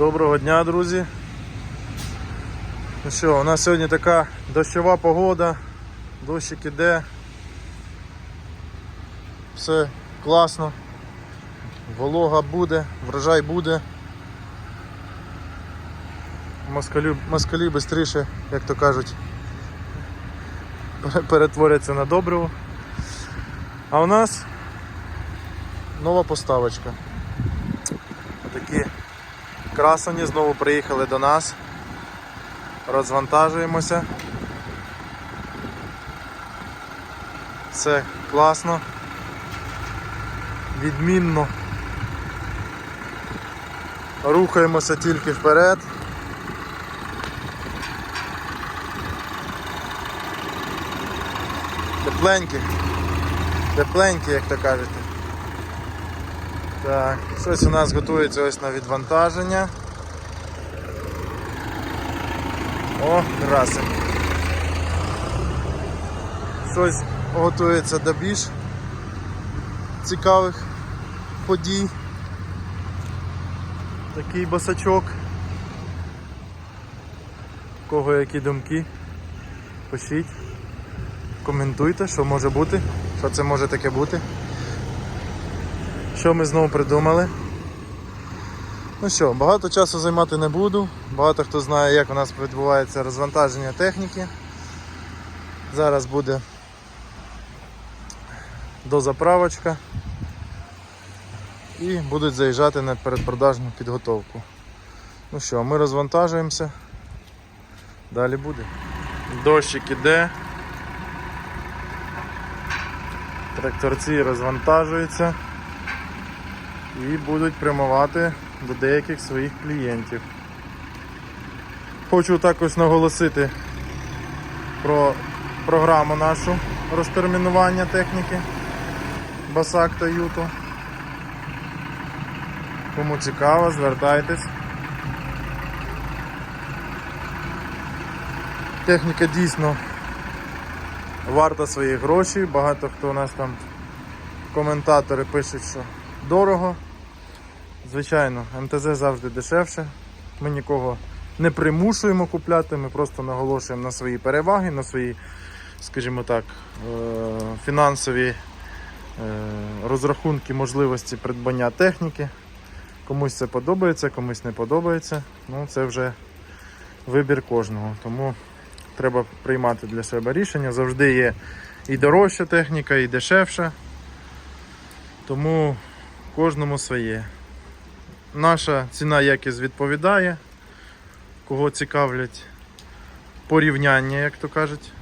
Доброго дня, друзі. Ну що, у нас сьогодні така дощова погода, дощик іде. Все класно. Волога буде, врожай буде. Москалі, москалі швидше, як то кажуть, перетворяться на добриво. А у нас нова поставочка. Красені знову приїхали до нас. Розвантажуємося. Все класно. Відмінно. Рухаємося тільки вперед. Тепленькі. Тепленькі, як то кажете. Так, щось у нас готується ось на відвантаження. О, красень. Щось готується до більш цікавих подій. Такий басачок. Кого які думки? Пишіть, коментуйте, що може бути, що це може таке бути. Що ми знову придумали? Ну що, багато часу займати не буду. Багато хто знає, як у нас відбувається розвантаження техніки. Зараз буде дозаправочка і будуть заїжджати на передпродажну підготовку. Ну що, ми розвантажуємося. Далі буде. Дощик іде. Тракторці розвантажуються і будуть прямувати до деяких своїх клієнтів. Хочу також наголосити про програму нашу розтермінування техніки Басак та Юто. Кому цікаво, звертайтесь. Техніка дійсно варта своїх грошей. Багато хто у нас там коментатори пишуть, що дорого. Звичайно, МТЗ завжди дешевше. Ми нікого не примушуємо купляти, ми просто наголошуємо на свої переваги, на свої, скажімо так, е, фінансові е, розрахунки можливості придбання техніки. Комусь це подобається, комусь не подобається. Ну, це вже вибір кожного. Тому треба приймати для себе рішення. Завжди є і дорожча техніка, і дешевша. Тому кожному своє. Наша ціна якість відповідає, кого цікавлять порівняння, як то кажуть,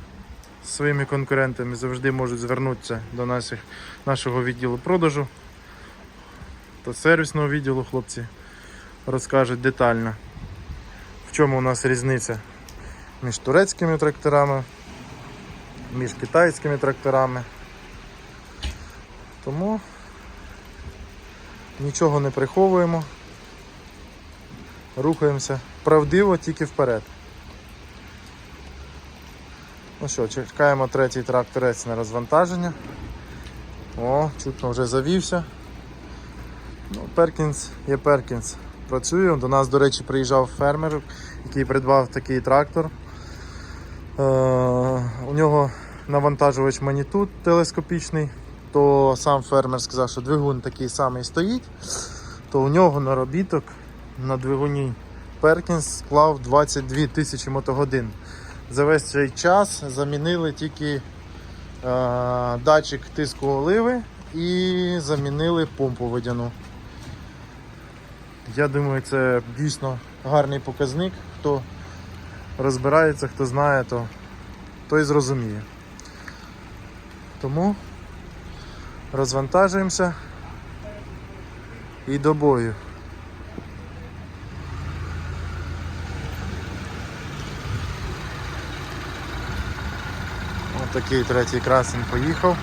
з своїми конкурентами завжди можуть звернутися до наших, нашого відділу продажу та сервісного відділу хлопці розкажуть детально, в чому у нас різниця між турецькими тракторами, між китайськими тракторами. Тому нічого не приховуємо, рухаємося правдиво тільки вперед. Ну що, чекаємо третій тракторець на розвантаження. О, чутно вже завівся. Ну, Перкінс є Перкінс. Працює. До нас, до речі, приїжджав фермер, який придбав такий трактор. Е, у нього навантажувач манітут телескопічний, то сам фермер сказав, що двигун такий самий стоїть, то у нього наробіток на двигуні Перкінс склав 22 тисячі мотогодин. За весь цей час замінили тільки е, датчик тиску оливи і замінили помпу водяну. Я думаю, це дійсно гарний показник. Хто розбирається, хто знає, то той зрозуміє. Тому розвантажуємося і до бою. Ось такий третій красень поїхав.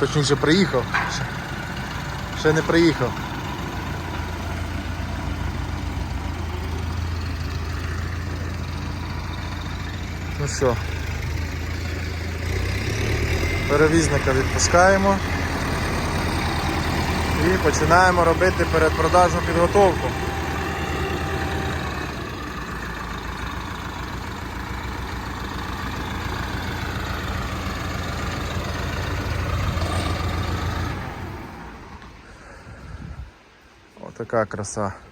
Точніше приїхав. Ще не приїхав. Ну що, перевізника відпускаємо і починаємо робити передпродажну підготовку. Така краса.